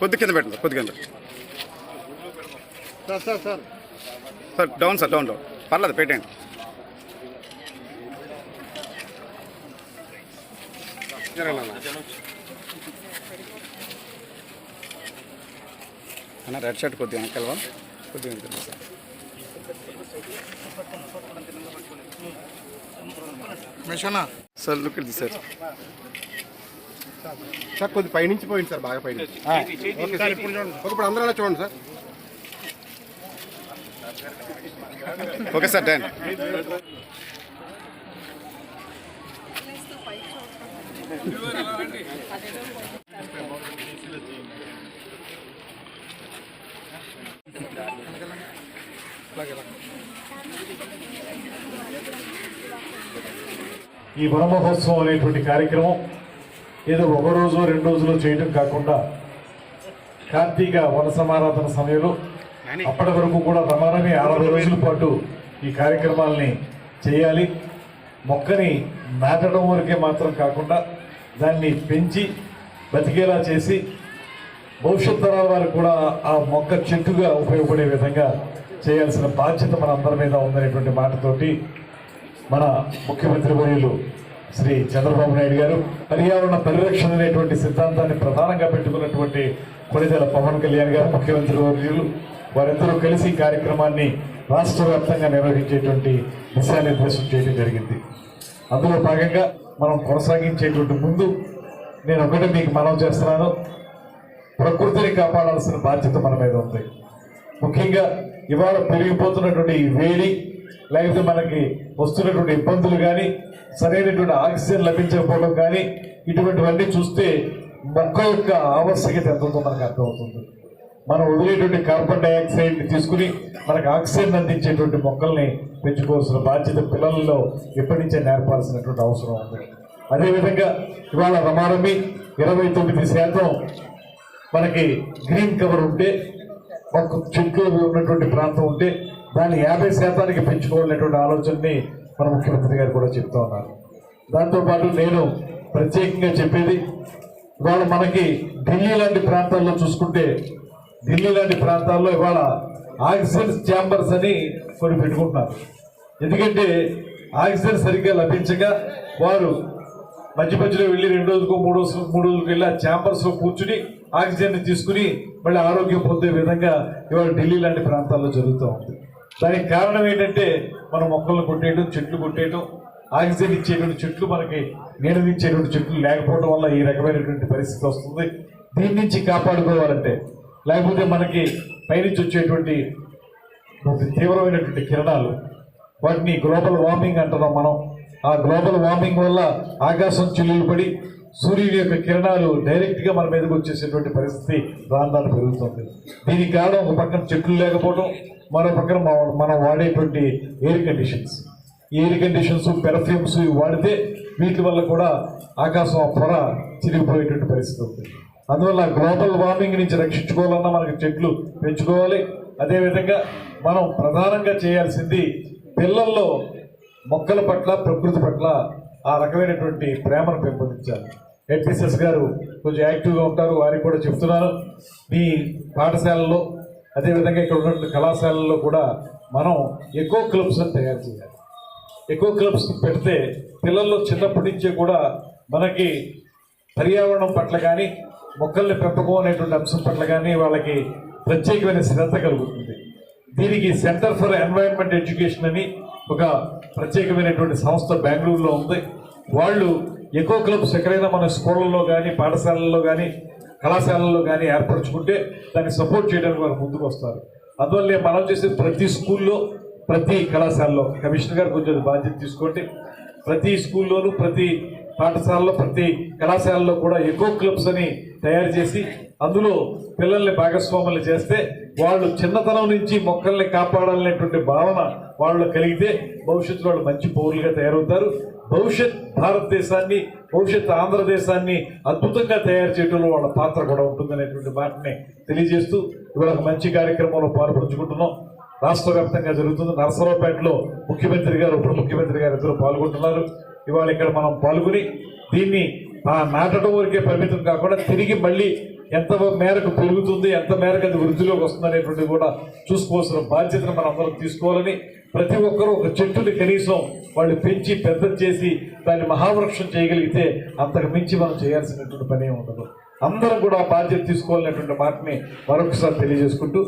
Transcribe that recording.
కొద్ది కింద పెట్టండి కొద్ది కింద. Sir sir sir. Sir down sir down down పర్లేదు పెట్టండి అన్న రెడ్ షర్ట్ కొద్దిగా వెనకాలవా కొద్దిగా సార్. మిషనా సార్ లుక్ ఇది సార్. సార్ కొద్ది పైనుంచి పోయింది సార్ బాగా ఓకే సార్ ఇప్పుడు చూడండి. ఓకే, ఇప్పుడు అందరూ అలా చూడండి సార్. ఓకే సార్ డన్ ఈ వనమహోత్సవం అనేటువంటి కార్యక్రమం ఏదో ఒక రోజు రెండు రోజులు చేయడం కాకుండా కార్తీక వన సమారాధన సమయంలో అప్పటి వరకు కూడా రమారమి అరవై రోజుల పాటు ఈ కార్యక్రమాల్ని చేయాలి. మొక్కని నాటడం వరకే మాత్రం కాకుండా దాన్ని పెంచి బతికేలా చేసి భవిష్యత్ తరాల వారికి కూడా ఆ మొక్క చెట్టుగా ఉపయోగపడే విధంగా చేయాల్సిన బాధ్యత మన అందరి మీద ఉందనేటువంటి మాటతోటి మన ముఖ్యమంత్రి వర్యులు శ్రీ చంద్రబాబు నాయుడు గారు పర్యావరణ పరిరక్షణ అనేటువంటి సిద్ధాంతాన్ని ప్రధానంగా పెట్టుకున్నటువంటి కొనిదెల పవన్ కళ్యాణ్ గారు ముఖ్యమంత్రి వర్యులు వారిద్దరూ కలిసి కార్యక్రమాన్ని రాష్ట్ర వ్యాప్తంగా నిర్వహించేటువంటి దిశానిర్దేశం చేయడం జరిగింది. అందులో భాగంగా మనం కొనసాగించేటువంటి ముందు నేను ఒకటి మీకు మనం చేస్తున్నాను. ప్రకృతిని కాపాడాల్సిన బాధ్యత మన మీద ఉంది. ముఖ్యంగా ఇవాళ పెరిగిపోతున్నటువంటి వేడి లేకపోతే మనకి వస్తున్నటువంటి ఇబ్బందులు కానీ సరైనటువంటి ఆక్సిజన్ లభించకపోవడం కానీ ఇటువంటివన్నీ చూస్తే మొక్క యొక్క ఆవశ్యకత ఎంత ఉందో మనకు అర్థమవుతుంది. మనం వదిలేటువంటి కార్బన్ డైఆక్సైడ్ తీసుకుని మనకు ఆక్సిజన్ అందించేటువంటి మొక్కల్ని పెంచుకోవాల్సిన బాధ్యత పిల్లల్లో ఎప్పటి నుంచే నేర్పాల్సినటువంటి అవసరం ఉంది. అదేవిధంగా ఇవాళ రమారమి ఇరవై తొమ్మిది శాతం మనకి గ్రీన్ కవర్ ఉంటే ఒక చెట్లు ఉన్నటువంటి ప్రాంతం ఉంటే దాన్ని యాభై శాతానికి పెంచుకోవాలనేటువంటి ఆలోచనని మన ముఖ్యమంత్రి గారు కూడా చెప్తా ఉన్నారు. దాంతోపాటు నేను ప్రత్యేకంగా చెప్పేది ఇవాళ మనకి ఢిల్లీ లాంటి ప్రాంతాల్లో చూసుకుంటే ఢిల్లీ లాంటి ప్రాంతాల్లో ఇవాళ ఆక్సిజన్ ఛాంబర్స్ అని కొన్ని పెట్టుకుంటున్నారు. ఎందుకంటే ఆక్సిజన్ సరిగ్గా లభించక వారు మధ్య మధ్యలో వెళ్ళి రెండు రోజులకు మూడు రోజులకు మూడు రోజులకు వెళ్ళి ఆ ఛాంబర్స్లో కూర్చుని ఆక్సిజన్ తీసుకుని మళ్ళీ ఆరోగ్యం పొందే విధంగా ఇవాళ ఢిల్లీ లాంటి ప్రాంతాల్లో జరుగుతూ ఉంది. దానికి కారణం ఏంటంటే మనం మొక్కలను కొట్టేయడం చెట్లు కొట్టేయడం ఆక్సిజన్ ఇచ్చేటువంటి చెట్లు మనకి నీడనిచ్చేటువంటి చెట్లు లేకపోవడం వల్ల ఈ రకమైనటువంటి పరిస్థితి వస్తుంది. దీని నుంచి కాపాడుకోవాలంటే లేకపోతే మనకి పైనుంచి వచ్చేటువంటి తీవ్రమైనటువంటి కిరణాలు వాటిని గ్లోబల్ వార్మింగ్ అంటున్నాం మనం. ఆ గ్లోబల్ వార్మింగ్ వల్ల ఆకాశం చిల్లులు పడి సూర్యుడి యొక్క కిరణాలు డైరెక్ట్గా మన మీదకి వచ్చేసేటువంటి పరిస్థితి రాను పెరుగుతుంది. దీనికి కారణం ఒక పక్కన చెట్లు లేకపోవడం మరో పక్కన మన- మనం వాడేటువంటి air conditions air conditions perfumes ఇవి వాడితే వీటి వల్ల కూడా ఆకాశం ఆ పొర చిరిగిపోయేటువంటి పరిస్థితి ఉంది. అందువల్ల గ్లోబల్ వార్మింగ్ నుంచి రక్షించుకోవాలన్నా మనకి చెట్లు పెంచుకోవాలి. అదేవిధంగా మనం ప్రధానంగా చేయాల్సింది పిల్లల్లో మొక్కల పట్ల ప్రకృతి పట్ల ఆ రకమైనటువంటి ప్రేమను పెంపొందించాలి. హెడ్మిస్టర్స్ గారు కొంచెం యాక్టివ్గా ఉంటారు వారికి కూడా చెప్తున్నాను. మీ పాఠశాలలో అదేవిధంగా ఇక్కడ ఉన్నటువంటి కళాశాలల్లో కూడా మనం ఎక్కువ క్లబ్స్ని తయారు చేయాలి. ఎక్కువ క్లబ్స్ పెడితే పిల్లల్లో చిన్నప్పటి నుంచే కూడా మనకి పర్యావరణం పట్ల కానీ మొక్కల్ని పెంపకం అనేటువంటి అంశం పట్ల కానీ వాళ్ళకి ప్రత్యేకమైన శ్రద్ధ కలుగుతుంది. దీనికి సెంటర్ ఫర్ ఎన్వైరన్మెంట్ ఎడ్యుకేషన్ అని ఒక ప్రత్యేకమైనటువంటి సంస్థ బెంగళూరులో ఉంది. వాళ్ళు ఎకో క్లబ్స్ ఎక్కడైనా మన స్కూళ్ళల్లో కానీ పాఠశాలల్లో కానీ కళాశాలల్లో కానీ ఏర్పరచుకుంటే దాన్ని సపోర్ట్ చేయడానికి వారు ముందుకు వస్తారు. అందువల్లే మనం చేసే ప్రతి స్కూల్లో ప్రతి కళాశాలలో కమిషనర్ గారు కొంచెం బాధ్యత తీసుకోండి. ప్రతి స్కూల్లోనూ ప్రతి పాఠశాలలో ప్రతి కళాశాలలో కూడా ఎకో క్లబ్స్ అని తయారు చేసి అందులో పిల్లల్ని భాగస్వాములు చేస్తే వాళ్ళు చిన్నతనం నుంచి మొక్కల్ని కాపాడాలనేటువంటి భావన వాళ్ళు కలిగితే భవిష్యత్తులో వాళ్ళు మంచి పౌరులుగా తయారవుతారు. భవిష్యత్ భారతదేశాన్ని భవిష్యత్ ఆంధ్రదేశాన్ని అద్భుతంగా తయారు చేయడంలో వాళ్ళ పాత్ర కూడా ఉంటుందనేటువంటి మాటని తెలియజేస్తూ ఇవాళ మంచి కార్యక్రమంలో పాల్పంచుకుంటున్నాం. రాష్ట్ర వ్యాప్తంగా జరుగుతుంది నరసరావుపేటలో ముఖ్యమంత్రి గారు ఉప ముఖ్యమంత్రి గారు ఇద్దరు పాల్గొంటున్నారు. ఇవాళ ఇక్కడ మనం పాల్గొని దీన్ని ఆ నాటడం వరకే పరిమితం కాకుండా తిరిగి మళ్ళీ ఎంత మేరకు పెరుగుతుంది ఎంత మేరకు అది వృద్ధిలోకి వస్తుంది అనేటువంటిది కూడా చూసుకోవాల్సిన బాధ్యతను మనం అందరం తీసుకోవాలని ప్రతి ఒక్కరూ ఒక చెట్టుని కనీసం వాళ్ళు పెంచి పెద్ద చేసి దాన్ని మహావృక్షం చేయగలిగితే అంతకు మించి మనం చేయాల్సినటువంటి పని ఉండదు. అందరం కూడా ఆ బాధ్యత తీసుకోవాలనేటువంటి మాటని మరొకసారి తెలియజేసుకుంటూ